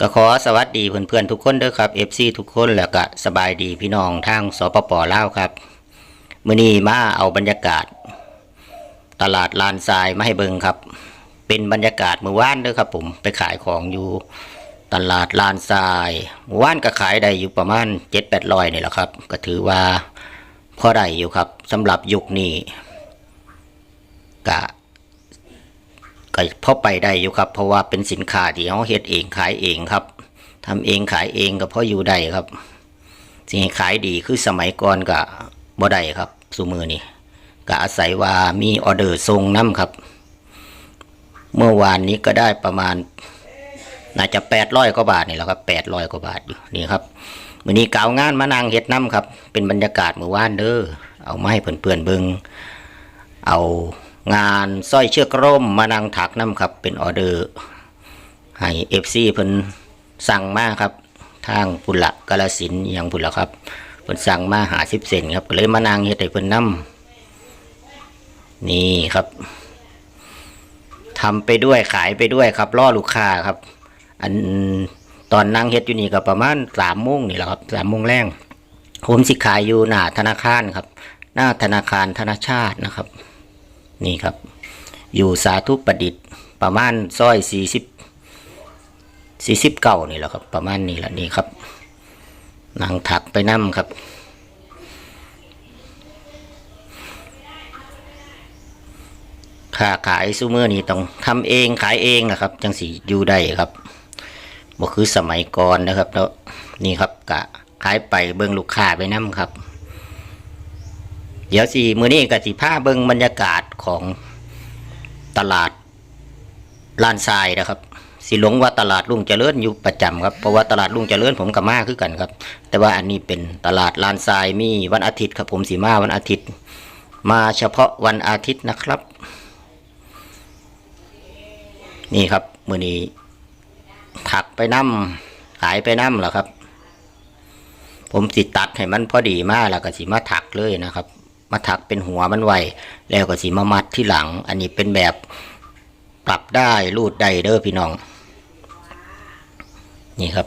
ก็ขอสวัสดีเพื่อนๆทุกคนด้อครับ FC ทุกคนแล้วก็สบายดีพี่น้องทางสปปลาวครับมื้อนี้มาเอาบรรยากาศ ตลาดลานทรายมาให้เบิ่งครับ เป็นบรรยากาศเมื่อวานด้อครับ ผมไปขายของอยู่ตลาดลานทรายเมื่อวานก็ขายได้อยู่ประมาณ7-800นี่แหละครับ ก็ถือว่าพอได้อยู่ครับสำหรับยุคนี้ก็ ก็พอไปได้อยู่ครับ เพราะว่าเป็นสินค้าที่เขาเฮ็ดเองขายเองครับทำเองขายเองก็พออยู่ได้ครับสิ่งขายดีคือสมัยก่อนก็บ่ได้ครับสุมือนี่ก็อาศัยว่ามีออเดอร์ส่งน้ำครับ เมื่อวานนี้ก็ได้ประมาณ น่าจะแปดร้อยกว่าบาทนี่แหละครับแปดร้อยกว่าบาทอยู่นี่ครับมื้อนี้กาวงานมานางเฮ็ดน้ำครับ เป็นบรรยากาศเมื่อวานเด้อเอาไมาให้เพื่อนเบิงเอา งานสร้อยเชือกร่มมานั่งถักน้ำครับ เป็นออเดอร์ให้เอฟซีเพิ่นสั่งมาครับ ทางพุละกาลสินอหยังพุละครับเพิ่นสั่งมาหาสิบเซนครับก็เลยมานั่งเฮ็ดให้เพิ่นน้ำนี่ครับทำไปด้วยขายไปด้วยครับล่อลูกค้าครับ อันตอนนั่งเฮ็ดอยู่นี่ก็ประมาณสามโมงนี่แหละครับสามโมงแรงผมสิขายอยู่หน้าธนาคารครับ หน้าธนาคารธนาชาตินะครับ นี่ครับ อยู่สาธุประดิษฐ์ประมาณซอยสี่สิบสี่สิบเก้านี่แหละครับ ประมาณนี้แหละนี่ครับนางถักไปนั่มครับค่าขายซูเมอร์นี่ต้องทำเองขายเองนะครับ จังสีอยู่ได้ครับบ่คือสมัยก่อนนะครับแล้วนี่ครับกะขายไปเบิ่งลูกค้าไปนั่มครับ เดี๋ยวสิมือนี้ก็สิพาเบิ่งบรรยากาศของตลาดลานทรายนะครับสิหลงว่าตลาดลุงเจริญอยู่ประจำครับเพราะว่าตลาดลุงเจริญผมกับมาคือกันครับ แต่ว่าอันนี้เป็นตลาดลานทรายมีวันอาทิตย์ครับผมสีมาวันอาทิตย์ มาเฉพาะวันอาทิตย์นะครับ นี่ครับมือนี้ถักไปน้ำขายไปน้ำเหรอครับ ผมสิตัดให้มันพอดีมากแล้วก็สิมาถักเลยนะครับ มาถักเป็นหัวมันไวแล้วก็สีมามัดที่หลัง อันนี้เป็นแบบปรับได้รูดได้เด้อพี่น้อง นี่ครับ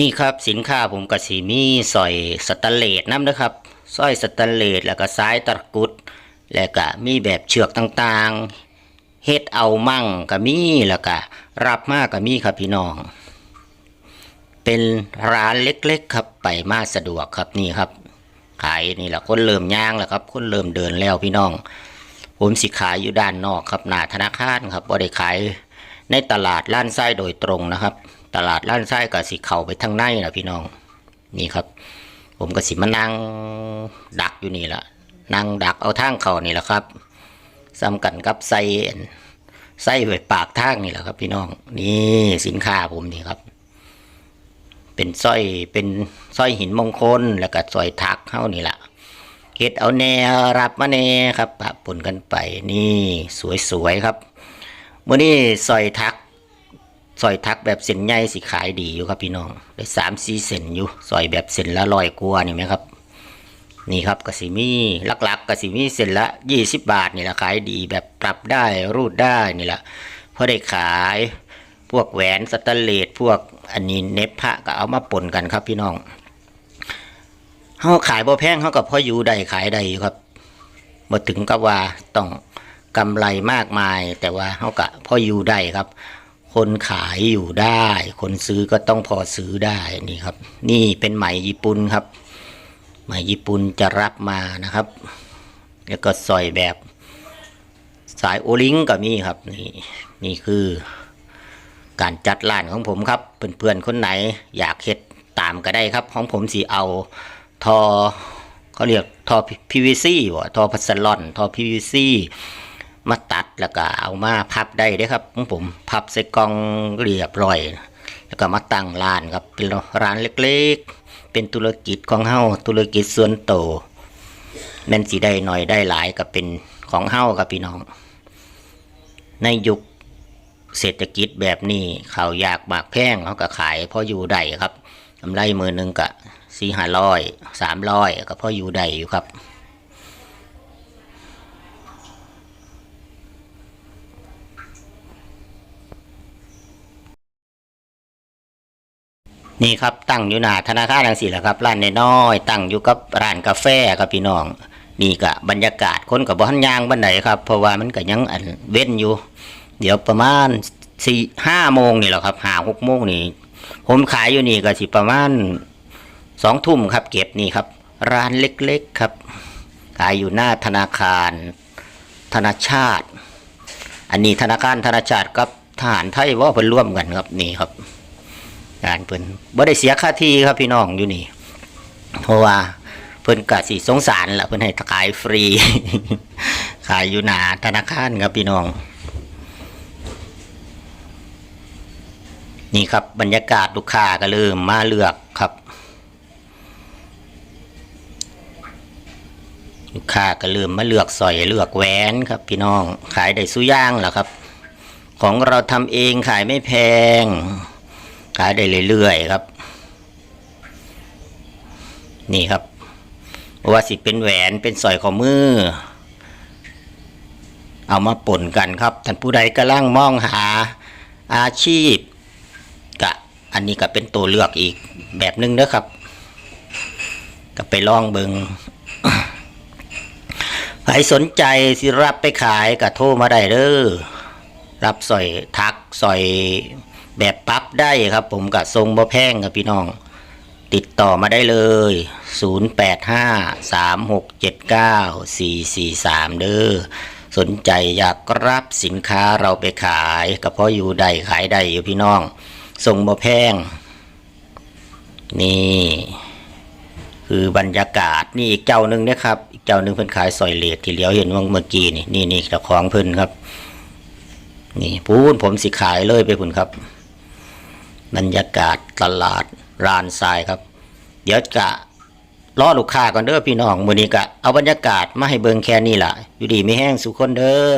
นี่ครับสินค้าผมกับสีมีสร้อยสแตนเลสน้ำนะครับสร้อยสแตนเลสแล้วก็สายตะกุด แล้วก็มีแบบเชือกต่างๆเฮ็ดเอามั่งก็มีแล้วก็รับมากก็มีครับพี่น้อง เป็นร้านเล็กๆครับไปมาสะดวกครับนี่ครับ ขายนี่แหละคนเริ่มย่างแล้วครับคนเริ่มเดินแล้วพี่น้อง ผมสิขายอยู่ด้านนอกครับหน้าธนาคารครับบ่ได้ขายในตลาดล้านไส้โดยตรงนะครับ ตลาดล้านไส้ก็สิเข้าไปทางในนะพี่น้อง นี่ครับ ผมก็สิมานั่งดักอยู่นี่แหละนั่งดักเอาทางเข้านี่แหละครับซ้ำกันกับไส้อันไส้ไว้ปากทางนี่แหละครับพี่น้อง นี่สินค้าผมนี่ครับ เป็นสร้อยเป็นสร้อยหินมงคลแล้วก็สร้อยทักเข้านี่แหละเฮ็ดเอาแนวรับมาแน่ครับปะปนกันไปนี่สวยๆครับเมื่อนี้สร้อยทัก สร้อยทักแบบเส้นใหญ่สิขายดีอยู่ครับพี่น้องได้สามสี่เส้นอยู่สร้อยแบบเส้นละร้อยกว่านี่ไหมครับ นี่ครับกสิมีหลักๆกสิมีเส้นละยี่สิบบาทนี่แหละขายดีแบบปรับได้รูดได้นี่แหละพอได้ขายพวกแหวนสแตนเลสพวกอันนี้เนบพระก็เอามาปนกันครับพี่น้องเฮาขายบ่แพงเฮาก็พออยู่ได้ขายได้อยู่ครับบ่ถึงกับว่าต้องกำไรมากมาย แต่ว่าเฮาก็พออยู่ได้ครับ คนขายอยู่ได้ คนซื้อก็ต้องพอซื้อได้นี่ครับ นี่เป็นไหมญี่ปุ่นครับ ไหมญี่ปุ่นจะรับมานะครับ แล้วก็สอยแบบสายโอลิงก็มีครับนี่นี่คือการจัดร้านของผมครับ เพื่อนๆคนไหนอยากเฮ็ดตามก็ได้ครับ ของผมสีเอาทอเขาเรียกทอ PVC วะทอพัสลอนทอ PVC มาตัดแล้วก็เอามาพับได้เด้ครับของผมพับใส่กล่องเรียบร้อย แล้วก็มาตั้งร้านครับเป็นร้านเล็กๆ เป็นธุรกิจของเฮาธุรกิจส่วนโตวแม่นสิได้หน่อยได้หลายก็เป็นของเฮาครับพี่น้อง ในยุคเศรษฐกิจแบบนี้เขาอยากหมากแพงเขาก็ขายพออยู่ได้ครับกำไรมือหนึ่งก็สี่ห้าร้อยสามร้อยก็พออยู่ได้อยู่ครับ นี่ครับตั้งอยู่หน้าธนาคารทังสี่แหละครับร้านน้อยๆตั้งอยู่กับร้านกาแฟครับพี่น้อง นี่ก็บรรยากาศคนกับบ้านยางบันไดครับเพราะว่ามันก็ยังอันเว้นอยู่ เดี๋ยวประมาณสี่ห้าโมงนี่แหละครับห้าหกโมงนี่ผมขายอยู่นี่ก็สิประมาณสองทุ่มครับ เก็บนี่ครับ ร้านเล็กๆครับ ขายอยู่หน้าธนาคาร ธนาชาติ อันนี้ธนาคารธนาชาติกับทหารไทยว่าเพิ่นร่วมกันครับนี่ครับ การเพิ่นบ่ได้เสียค่าที่ครับพี่น้องอยู่นี่ เพราะว่าเพิ่นกะสิสงสารละเพิ่นให้ขายฟรี ขายอยู่หนาธนาคารครับพี่น้อง นี่ครับบรรยากาศลูกค้าก็เริ่มมาเลือกครับลูกค้าก็เริ่มมาเลือกสอยเลือกแหวนครับ พี่น้องขายได้สุย่างแล้วครับ ของเราทำเองขายไม่แพง ขายได้เรื่อยๆครับ นี่ครับว่าสิเป็นแหวนเป็นสอยข้อมือ เอามาป่นกันครับท่านผู้ใดกำลังมองหาอาชีพกะอันนี้ก็เป็นตัวเลือกอีกแบบหนึงเด้อครับ ก็ไปลองเบิงใครสนใจสิรับไปขายก็โทรมาได้เด้อรับสอยทักสอย แบบปั๊บได้ครับ ผมกับทรงบ่แพงครับพี่น้อง ติดต่อมาได้เลย 0853679443 เด้อสนใจอยากรับสินค้าเราไปขายก็เพราะอยู่ใดขายใดอยู่พี่น้องส่งบ่แพง นี่ คือบรรยากาศนี่อีกเจ้าหนึ่งนะครับ อีกเจ้าหนึ่งเพิ่นขายซอยเลดที่เหลียวเห็นว่าเมื่อกี้นี่นี่นี่เจ้าของเพิ่นครับ นี่พูนผมสิขายเลยไปพุ่นครับ บรรยากาศตลาดรานทรายครับ เดี๋ยวกะรอลูกค้าก่อนเด้อพี่น้องมือนี้กะเอาบรรยากาศมาให้เบิงแค่นี้ล่ะ อยู่ดีไม่แห้งสุขคนเด้อ